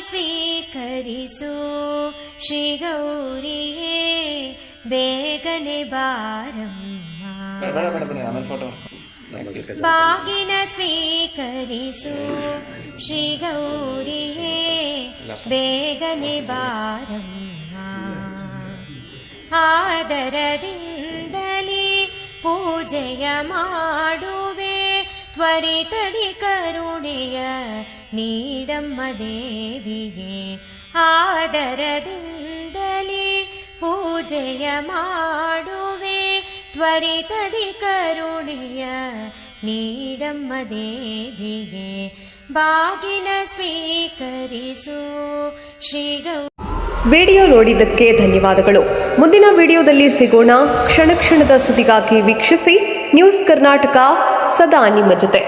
ಸ್ವೀಕರಿಸು. ಶ್ರೀ ಗೌರಿಯೇ ಬೇಗನೆ ಬಾರಮ್ಮ. ಬಾಗಿನ ಸ್ವೀಕರಿಸು. ಶ್ರೀ ಗೌರಿಯೇ ಬೇಗನೆ ಬಾರಮ್ಮ. ಆದರದಿಂದಲೇ ಪೂಜೆಯ ಮಾಡುವೆ ತ್ವರಿತದಿ ಕರುಣೆಯ ನೀಡಮ್ಮ ದೇವಿಗೆ ಆದರದಿಂದಲೇ ಪೂಜೆಯ ಮಾಡುವೆ. ತ್ವರಿತದಿ ಕರುಣೆಯ ನೀಡಮ್ಮ ದೇವಿಗೆ ಬಾಗಿನ ಸ್ವೀಕರಿಸು ಶ್ರೀಗೌ. ವಿಡಿಯೋ ನೋಡಿದ್ದಕ್ಕೆ ಧನ್ಯವಾದಗಳು. ಮುಂದಿನ ವಿಡಿಯೋದಲ್ಲಿ ಸಿಗೋಣ. ಕ್ಷಣ ಕ್ಷಣದ ಸುದ್ದಿಗಾಗಿ ವೀಕ್ಷಿಸಿ ನ್ಯೂಸ್ ಕರ್ನಾಟಕ സാധാരണ അനുമതിച്ചത്